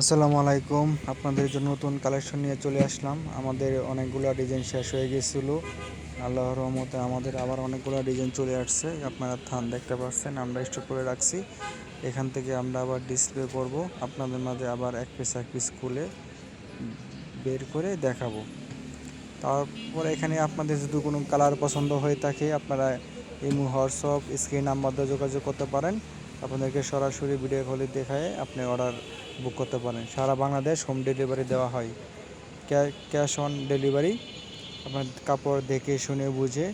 আসসালামু আলাইকুম। আপনাদের জন্য নতুন কালেকশন নিয়ে চলে আসলাম। আমাদের অনেকগুলো ডিজাইন শেষ হয়ে গেছিল। আল্লাহ রহমতে আমাদের আবার অনেকগুলো ডিজাইন চলে আসছে। আপনারা থান দেখতে পাচ্ছেন, আমরা স্টক করে রাখছি। এখান থেকে আমরা আবার ডিসপ্লে করব। আপনাদের মাঝে আবার এক পিস এক পিস খুলে বের করে দেখাবো। তারপরে এখানে আপনাদের যদি কোনো কালার পছন্দ হয়ে থাকে, আপনারা ইমো, হোয়াটসঅ্যাপ স্ক্রিন নাম্বার দিয়ে যোগাযোগ করতে পারেন। আপনাদেরকে সরাসরি ভিডিও কলে দেখায় আপনি অর্ডার বুক করতে পারেন। সারা বাংলাদেশ হোম ডেলিভারি দেওয়া হয়। ক্যাশ অন ডেলিভারি আপনার কাপড় দেখে শুনে বুঝে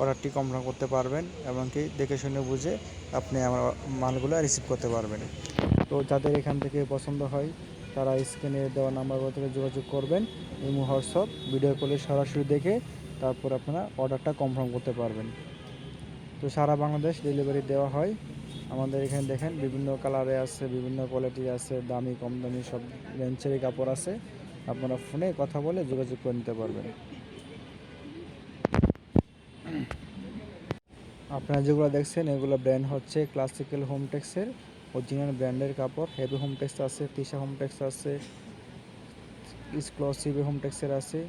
অর্ডারটি কনফার্ম করতে পারবেন এবং কি দেখে শুনে বুঝে আপনি আমার মালগুলো রিসিভ করতে পারবেন। তো যাদের এখান থেকে পছন্দ হয়, তারা স্ক্রিনে দেওয়া নাম্বারগুলো থেকে যোগাযোগ করবেন। ইমো, হোয়াটসঅ্যাপ ভিডিও কলে সরাসরি দেখে তারপর আপনারা অর্ডারটা কনফার্ম করতে পারবেন। তো সারা বাংলাদেশ ডেলিভারি দেওয়া হয়। আমাদের এখানে দেখেন, বিভিন্ন কালারে আছে, বিভিন্ন কোয়ালিটি আছে, দামি, কম দামি সব রেঞ্চেরই কাপড় আছে। আপনারা ফোনে কথা বলে যোগাযোগ করে নিতে পারবেন। আপনারা যেগুলো দেখছেন, এগুলো ব্র্যান্ড হচ্ছে ক্লাসিক্যাল হোমটেক্সের অরিজিনাল ব্র্যান্ডের কাপড়। হেভি হোমটেক্স আছে তিশা হোমটেক্স আছে এক্সক্লুসিভ হোমটেক্সের আছে।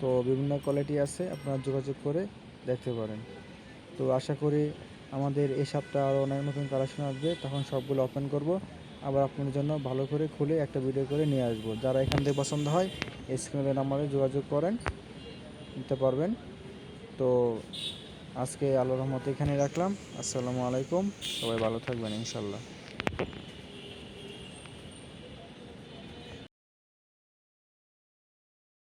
তো বিভিন্ন কোয়ালিটি আছে, আপনারা যোগাযোগ করে দেখতে পারেন। তো আশা করি আমাদের এই সপ্তাহে আরও অনেক নতুন কালেকশন আসবে, তখন সবগুলো ওপেন করব। আবার আপনাদের জন্য ভালো করে খুলে একটা ভিডিও করে নিয়ে আসব। যারা এখান থেকে পছন্দ হয় স্ক্রিনের নাম্বারে যোগাযোগ করেন, নিতে পারবেন। তো আজকে আল্লাহ রহমত এখানে রাখলাম। আসসালামু আলাইকুম। সবাই ভালো থাকবেন ইনশাল্লাহ